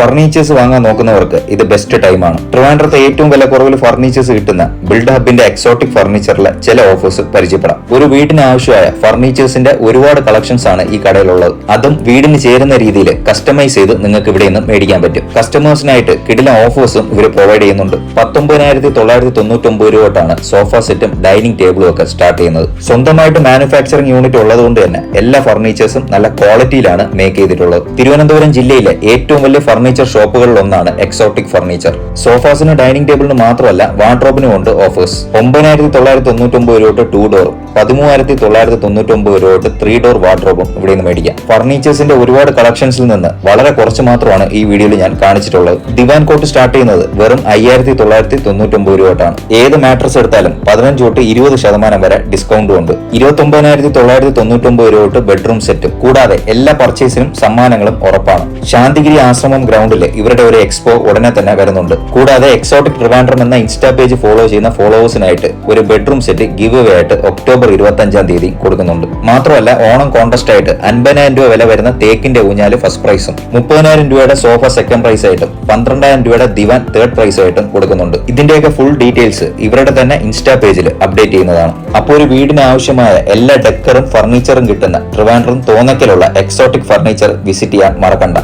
Furnitures വാങ്ങാൻ നോക്കുന്നവർക്ക് ഇത് best ടൈമാണ് ട്രിവാൻഡ്രത്തെ ഏറ്റവും വില കുറവിൽ ഫർണിച്ചേഴ്സ് കിട്ടുന്ന ബിൽഡ് ഹബിന്റെ എക്സോട്ടിക് ഫർണിച്ചറിലെ ചില ഓഫേഴ്സ് പരിചയപ്പെടാം. ഒരു വീടിന് ആവശ്യമായ ഫർണിച്ചേഴ്സിന്റെ ഒരുപാട് കളക്ഷൻസ് ആണ് ഈ കടയിലുള്ളത്. അതും വീടിന് ചേരുന്ന രീതിയിൽ കസ്റ്റമൈസ് ചെയ്ത് നിങ്ങൾക്ക് ഇവിടെ നിന്ന് മേടിക്കാൻ പറ്റും. കസ്റ്റമേഴ്സിനായിട്ട് കിടില ഓഫേഴ്സും ഇവർ പ്രൊവൈഡ് ചെയ്യുന്നുണ്ട് പത്തൊമ്പതിനായിരത്തി തൊള്ളായിരത്തി തൊണ്ണൂറ്റി ഒമ്പത് രൂപ തൊട്ടാണ് സോഫ സെറ്റും ഡൈനിങ് ടേബിളും ഒക്കെ സ്റ്റാർട്ട് ചെയ്യുന്നത്. സ്വന്തമായിട്ട് മാനുഫാക്ചറിംഗ് യൂണിറ്റ് ഉള്ളതുകൊണ്ട് തന്നെ എല്ലാ ഫർണിച്ചേഴ്സും നല്ല ക്വാളിറ്റിയിലാണ് മേക്ക് ചെയ്തിട്ടുള്ളത്. തിരുവനന്തപുരം ജില്ലയിലെ ഏറ്റവും വലിയ ഫർണിച്ചർ ഷോപ്പുകളിൽ ഒന്നാണ് എക്സോട്ടിക് ഫർണിച്ചർ. സോഫാസിന് ഡൈനിങ് ടേബിളിന് മാത്രമല്ല വാർഡ്രോബിനും ഉണ്ട് ഓഫേഴ്സ്. ഒമ്പതിനായിരത്തി തൊള്ളായിരത്തി തൊണ്ണൂറ്റി ഒമ്പത് രൂപ ടൂ ഡോറും പതിമൂവായിരത്തി തൊള്ളായിരത്തി തൊണ്ണൂറ്റി ഒമ്പത് രൂപ ത്രീ ഡോർ വാർഡ്രോബും ഇവിടെ നിന്ന് മേടിക്കാം. ഫർണിച്ചേഴ്സിന്റെ ഒരുപാട് കളക്ഷൻസിൽ നിന്ന് വളരെ കുറച്ച് മാത്രമാണ് ഈ വീഡിയോയിൽ ഞാൻ കാണിച്ചിട്ടുള്ളത്. ദിവാൻ കോട്ട് സ്റ്റാർട്ട് ചെയ്യുന്നത് വെറും അയ്യായിരത്തി തൊള്ളായിരത്തി തൊണ്ണൂറ്റി ഒമ്പത് രൂപ തൊട്ടാണ്. ഏത് മാട്രസ് എടുത്താലും പതിനഞ്ച് തൊട്ട് ഇരുപത് ശതമാനം വരെ ഡിസ്കൗണ്ടും ഉണ്ട്. ഇരുപത്തി തൊള്ളായിരത്തി തൊണ്ണൂറ്റി ഒമ്പത് രൂപ തൊട്ട് ബെഡ്റൂം സെറ്റും കൂടാതെ എല്ലാ പർച്ചേസിനും സമ്മാനങ്ങളും ഉറപ്പാണ്. ശാന്തിഗിരി ആശ്രമം ഗ്രൗണ്ടിൽ ഇവരുടെ ഒരു എക്സ്പോ ഉടനെ തന്നെ വരുന്നുണ്ട്. കൂടാതെ എക്സോട്ടിക് ട്രിവാൻഡ്രം എന്ന ഇൻസ്റ്റാ പേജ് ഫോളോ ചെയ്യുന്ന ഫോളോവേഴ്സിനായിട്ട് ഒരു ബെഡ്റൂം സെറ്റ് ഗിവ് അവേ ആയിട്ട് ഒക്ടോബർ ഇരുപത്തി അഞ്ചാം തീയതി കൊടുക്കുന്നുണ്ട്. മാത്രമല്ല ഓണം കോൺടെസ്റ്റ് ആയിട്ട് അൻപതിനായിരം രൂപ വില വരുന്ന തേക്കിന്റെ ഊഞ്ഞാൽ ഫസ്റ്റ് പ്രൈസും മുപ്പതിനായിരം രൂപയുടെ സോഫ സെക്കൻഡ് പ്രൈസ് ആയിട്ടും പന്ത്രണ്ടായിരം രൂപയുടെ ദിവാൻ തേർഡ് പ്രൈസ് ആയിട്ടും കൊടുക്കുന്നുണ്ട്. ഇതിന്റെയൊക്കെ ഫുൾ ഡീറ്റെയിൽസ് ഇവരുടെ തന്നെ ഇൻസ്റ്റാ പേജിൽ അപ്ഡേറ്റ് ചെയ്യുന്നതാണ്. അപ്പോൾ ഒരു വീടിന് ആവശ്യമായ എല്ലാ ഡെക്കറും ഫർണിച്ചറും കിട്ടുന്ന ട്രിവാൻഡ്രം തോന്നക്കലുള്ള എക്സോട്ടിക് ഫർണിച്ചർ വിസിറ്റ് ചെയ്യാൻ മറക്കണ്ട.